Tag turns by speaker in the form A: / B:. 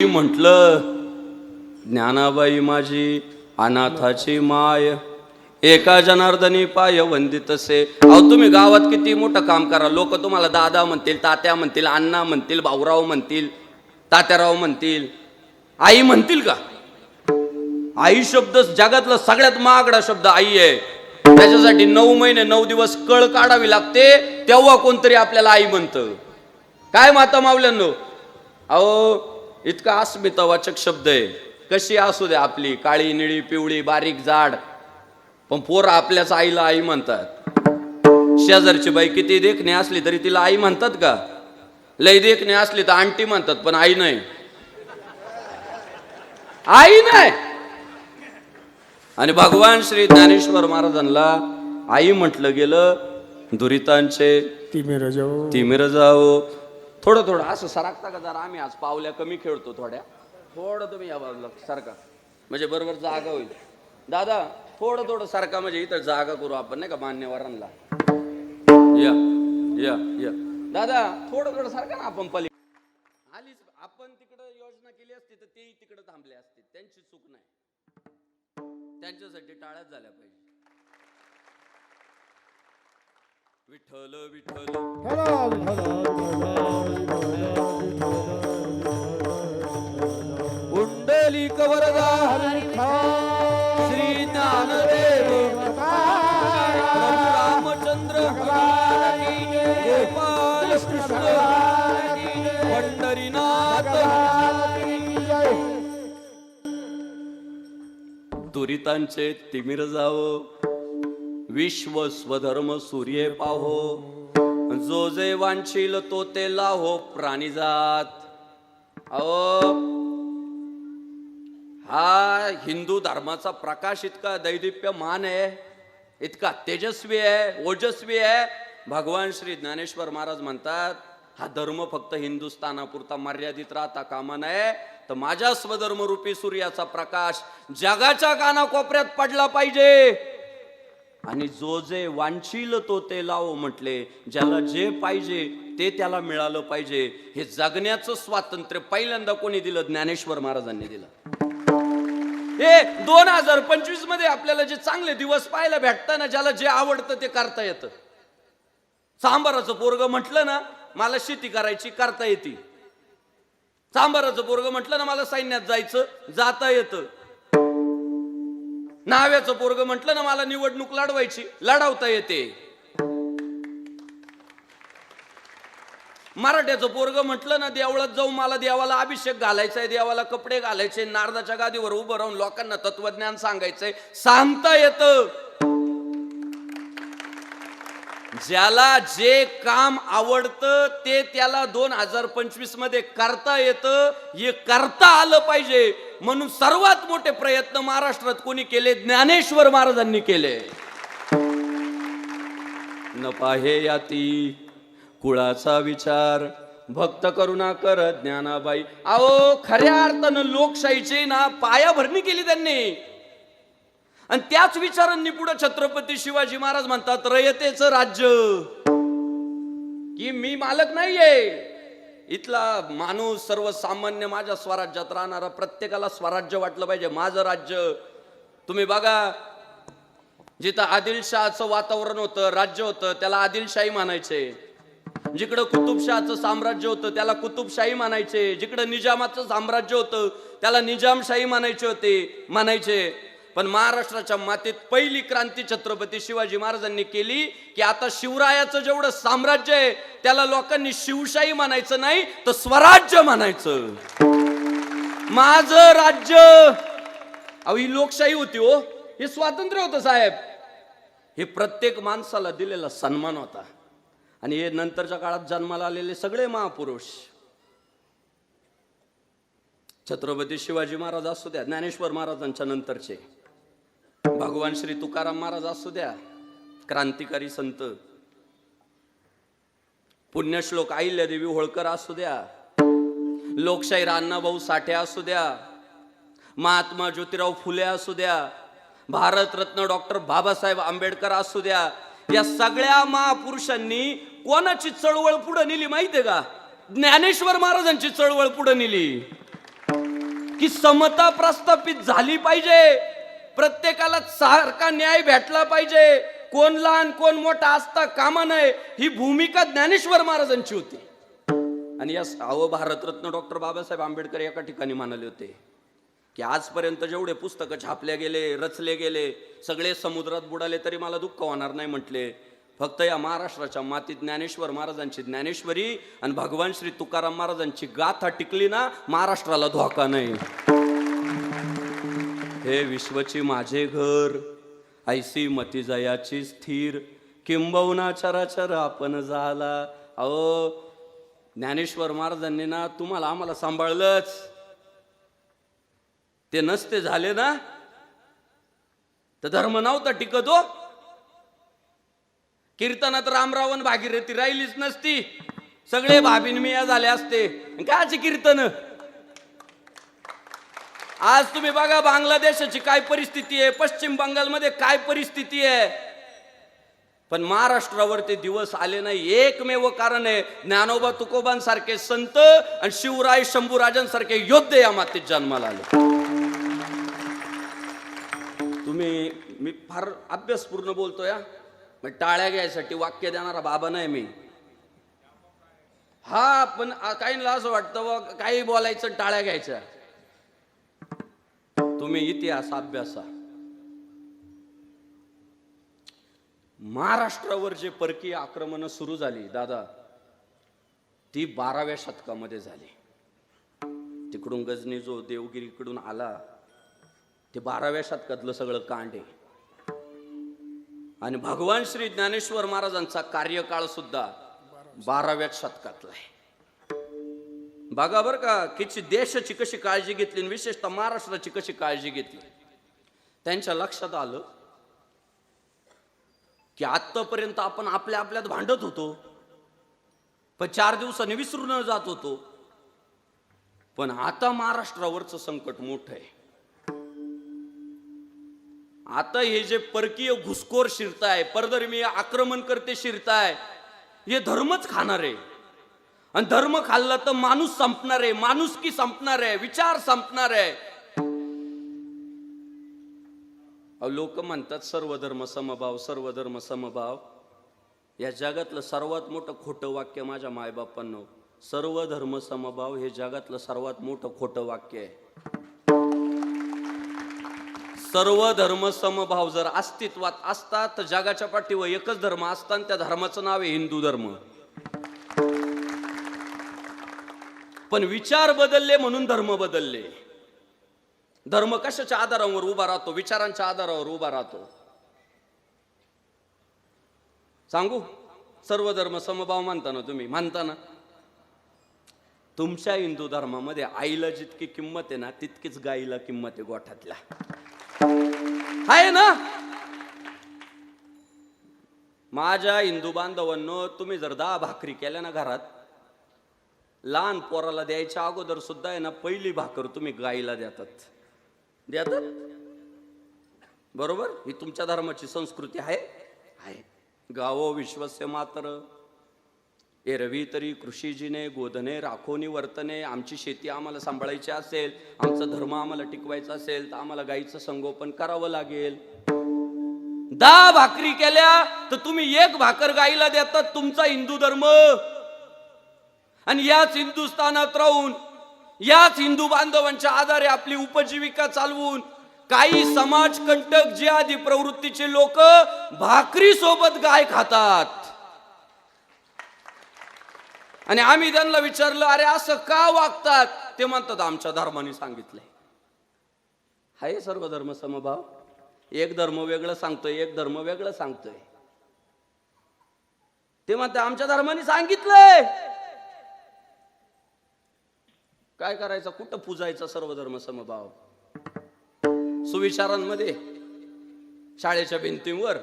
A: म्हटलं ज्ञानाबाई माझी अनाथाची माय. एका जनार्दनी पाय वंदितसे अहो तुम्ही गावात किती मोठं काम करा. लोक तुम्हाला दादा म्हणतील तात्या म्हणतील अण्णा म्हणतील भाऊराव म्हणतील तात्याराव म्हणतील. आई म्हणतील का? आई शब्द जगातला सगळ्यात महागडा शब्द आई आहे. त्याच्यासाठी नऊ महिने नऊ दिवस कळ काढावी लागते तेव्हा कोणतरी आपल्याला आई म्हणतं. काय माता मावल्यांनो? अहो इतका अस्मितावाचक शब्द आहे. कशी असू दे आपली काळी निळी पिवळी बारीक जाड. पण पोर आपल्याच आईला आई म्हणतात. शेजारची बाई किती देखणे असली तरी तिला आई म्हणतात का? लय देखणे असली तर आंटी म्हणतात पण आई नाही. आई नाही! आणि भगवान श्री ज्ञानेश्वर महाराजांना आई म्हटलं गेलं दुरितांचे
B: तिमिर जाऊ
A: तिमिर जाओ थोडं थोडं असं सरकता का जरा? आम्ही आज पावल्या कमी खेळतो थोड्या. थोडं तुम्ही या बाजूला सारखा. म्हणजे बरोबर जागा होईल. दादा थोडं थोडं सारखा म्हणजे इथं जागा करू आपण नाही का मान्यवरांना? या या या. दादा थोडं थोडं सारखा ना आपण पली आलीच आपण तिकडं योजना केली असती तर तेही तिकडे थांबले असते. त्यांची चूक नाही. त्यांच्यासाठी टाळ्याच झाल्या पाहिजे. विठ्ठल विठ्ठल. कुंडली कवरदा श्री ज्ञानदेव प्रभू रामचंद्र गोपाल कृष्ण पंढरीनाथ। दुरितांचे तिमिर जावो विश्व स्वधर्म सूर्य पाहो जो जे वांछील तो ते लाहो प्राणी जात अहो हा हिंदू धर्माचा प्रकाश इतका दैदिप्यमान आहे इतका तेजस्वी आहे ओजस्वी आहे. भगवान श्री ज्ञानेश्वर महाराज म्हणतात हा धर्म फक्त हिंदुस्थानापुरता मर्यादित राहता कामा नये तर माझ्या स्वधर्मरूपी सूर्याचा प्रकाश जगाच्या कानाकोपऱ्यात पडला पाहिजे. आणि जो जे वांछील तो ते लावो म्हटले ज्याला जे पाहिजे ते त्याला मिळालं पाहिजे. हे जगण्याचं स्वातंत्र्य पहिल्यांदा कोणी दिलं? ज्ञानेश्वर महाराजांनी दिलं. हे दोन हजार पंचवीसमध्ये आपल्याला जे चांगले दिवस पाहायला भेटतं ना ज्याला जे आवडतं ते करता येतं. सांबाराचं पोरग म्हटलं ना मला शेती करायची करता येते. सांबाराचं पोरग म्हटलं ना मला सैन्यात जायचं जाता येतं. नाव्याचं पोरग म्हटलं ना मला निवडणूक लढवायची. लढवता येते. मराठ्याचं पोरग म्हटलं ना देवळात जाऊ मला देवाला अभिषेक घालायचा आहे देवाला कपडे घालायचे नारदाच्या गादीवर उभं राहून लोकांना तत्वज्ञान सांगायचंय. सांगता येतं. ज्याला जे काम आवडतं ते त्याला दोन हजार पंचवीसमध्ये करता येतं. हे करता आलं पाहिजे. म्हणून सर्वात मोठे प्रयत्न महाराष्ट्रात कोणी केले? ज्ञानेश्वर महाराजांनी केले. न पाहे याती कुळाचा विचार. भक्त करुणा कर ज्ञानाबाई. अहो खऱ्या अर्थानं लोकशाहीची ना पायाभरणी केली त्यांनी. आणि त्याच विचारांनी पुढे छत्रपती शिवाजी महाराज म्हणतात रयतेचं राज्य. की मी मालक नाहीये. इथला माणूस सर्वसामान्य माझ्या स्वराज्यात राहणारा प्रत्येकाला स्वराज्य वाटलं पाहिजे. माझं राज्य तुम्ही बघा जिथं आदिलशहाचं वातावरण होतं राज्य होतं त्याला आदिलशाही म्हणायचे. जिकडं कुतुबशहाचं साम्राज्य होतं त्याला कुतुबशाही म्हणायचे. जिकडं निजामाचं साम्राज्य होतं त्याला निजामशाही म्हणायचे होते म्हणायचे. पण महाराष्ट्राच्या मातीत पहिली क्रांती छत्रपती शिवाजी महाराजांनी केली की आता शिवरायाचं जेवढं साम्राज्य आहे त्याला लोकांनी शिवशाही म्हणायचं नाही तर स्वराज्य म्हणायचं. माझ राज्य अहो ही लोकशाही होती हो. हे स्वातंत्र्य होतं साहेब. हे प्रत्येक माणसाला दिलेला सन्मान होता. आणि हे नंतरच्या काळात जन्माला आलेले सगळे महापुरुष. छत्रपती शिवाजी महाराज असू द्या ज्ञानेश्वर महाराजांच्या नंतरचे. भगवान श्री तुकाराम महाराज असू द्या क्रांतिकारी संत पुण्यश्लोक अहिल्यादेवी होळकर असू द्या लोकशाही अण्णाभाऊ साठे असू द्या महात्मा ज्योतिराव फुले असू द्या भारतरत्न डॉक्टर बाबासाहेब आंबेडकर असू द्या या सगळ्या महापुरुषांनी कोणाची चळवळ पुढे नेली माहितीये का? ज्ञानेश्वर महाराजांची चळवळ पुढे नेली. की समता प्रस्थापित झाली पाहिजे. प्रत्येकाला सारखा न्याय भेटला पाहिजे. कोण लहान कोण मोठा असता कामा नये. ही भूमिका ज्ञानेश्वर महाराजांची होती. आणि या अहो भारतरत्न डॉक्टर बाबासाहेब आंबेडकर एका ठिकाणी म्हणाले होते की आजपर्यंत जेवढे पुस्तकं छापले गेले रचले गेले सगळे समुद्रात बुडाले तरी मला दुःख होणार नाही म्हटले. फक्त या महाराष्ट्राच्या मातीत ज्ञानेश्वर महाराजांची ज्ञानेश्वरी आणि भगवान श्री तुकाराम महाराजांची गाथा टिकली ना महाराष्ट्राला धोका नाही. हे विश्वची माझे घर. ऐसी मती जयाची स्थिर. किंबहुना चराचर आपण झाला. अहो ज्ञानेश्वर महाराजांनी ना तुम्हाला आम्हाला सांभाळलंच. ते नसते झाले ना? तर धर्म नव्हता टिकत हो. कीर्तनात रामरावण भागीरथी राहिलीच नसती. सगळे भाबिन मिया झाले असते. कायचे कीर्तन? आज तुम्ही बघा बांगलादेशाची काय परिस्थिती आहे पश्चिम बंगालमध्ये काय परिस्थिती आहे. पण महाराष्ट्रावर ते दिवस आले नाही एकमेव कारण आहे ज्ञानोबा तुकोबांसारखे संत आणि शिवराय शंभूराजांसारखे योद्धे या मातीत जन्माला आले. तुम्ही मी फार अभ्यासपूर्ण बोलतोय हा. मग टाळ्या घ्यायसाठी वाक्य देणारा बाबा नाही मी. हा पण काहींना असं वाटतं बा काही बोलायचं टाळ्या घ्यायच्या. तुम्ही इतिहास अभ्यासा महाराष्ट्रावर जे परकीय आक्रमण सुरू झाली दादा ती बाराव्या शतकामध्ये झाली. तिकडून गजनी जो देवगिरीकडून आला ते बाराव्या शतकातलं सगळं कांड आहे. आणि भगवान श्री ज्ञानेश्वर महाराजांचा कार्यकाळ सुद्धा बाराव्या शतकातला आहे. बघा बरं का किती देशाची कशी काळजी घेतली आणि विशेषतः महाराष्ट्राची कशी काळजी घेतली. त्यांच्या लक्षात आलं की आत्तापर्यंत आपण आपल्या आपल्यात भांडत होतो. पण चार दिवसांनी विसरून जात होतो. पण आता महाराष्ट्रावरचं संकट मोठं आहे. आता हे जे परकीय घुसखोर शिरताय परधर्मीय आक्रमण करते शिरताय हे धर्मच खाणार. आहे आणि धर्म खाल्ला तर माणूस संपणार आहे माणूस की संपणार आहे विचार संपणार आहे. लोक म्हणतात सर्व धर्म समभाव सर्व धर्म समभाव. या जगातलं सर्वात मोठं खोटं वाक्य माझ्या मायबापांनो सर्व धर्म समभाव हे जगातलं सर्वात मोठं खोटं वाक्य आहे. सर्व धर्म समभाव जर अस्तित्वात असता तर जगाच्या पाठीवर एकच धर्म असता आणि त्या धर्माचं नाव आहे हिंदू धर्म. पण विचार बदलले म्हणून धर्म बदलले. धर्म कशाच्या आधारावर उभा राहतो? विचारांच्या आधारावर उभा राहतो. सांगू? सर्व धर्म समभाव मानता ना तुम्ही? मानता ना? तुमच्या हिंदू धर्मामध्ये आईला जितकी किंमत आहे ना तितकीच गाईला किंमत आहे गोठ्यातल्या आहे ना? माझ्या हिंदू बांधवांनो तुम्ही जर दहा भाकरी केल्या ना घरात लहान पोराला द्यायच्या अगोदर सुद्धा आहे ना पहिली भाकर तुम्ही गाईला देतात. देतात? बरोबर? ही तुमच्या धर्माची संस्कृती आहे? आहे. गावो विश्वस्य मात्र. एरवी तरी कृषीजीने गोधने राखोनी वर्तने आमची शेती आम्हाला सांभाळायची असेल आमचा धर्म आम्हाला टिकवायचा असेल तर आम्हाला गाईचं संगोपन करावं लागेल. दहा भाकरी केल्या तर तुम्ही एक भाकर गाईला देतात तुमचा हिंदू धर्म. आणि याच हिंदुस्थानात राहून याच हिंदू बांधवांच्या आधारे आपली उपजीविका चालवून काही समाज कंटक आधी प्रवृत्तीचे लोक भाकरी सोबत गाय खातात. आणि आम्ही त्यांना विचारलं अरे असं का वागतात? ते म्हणतात आमच्या धर्माने सांगितलंय. हाय सर्व धर्म समभाव. एक धर्म वेगळं सांगतोय एक धर्म वेगळं सांगतोय. ते म्हणतात आमच्या धर्माने सांगितलंय. काय करायचं? कुठं पूजायचा सर्वधर्म समभाव? सुविचारांमध्ये शाळेच्या भिंतीवर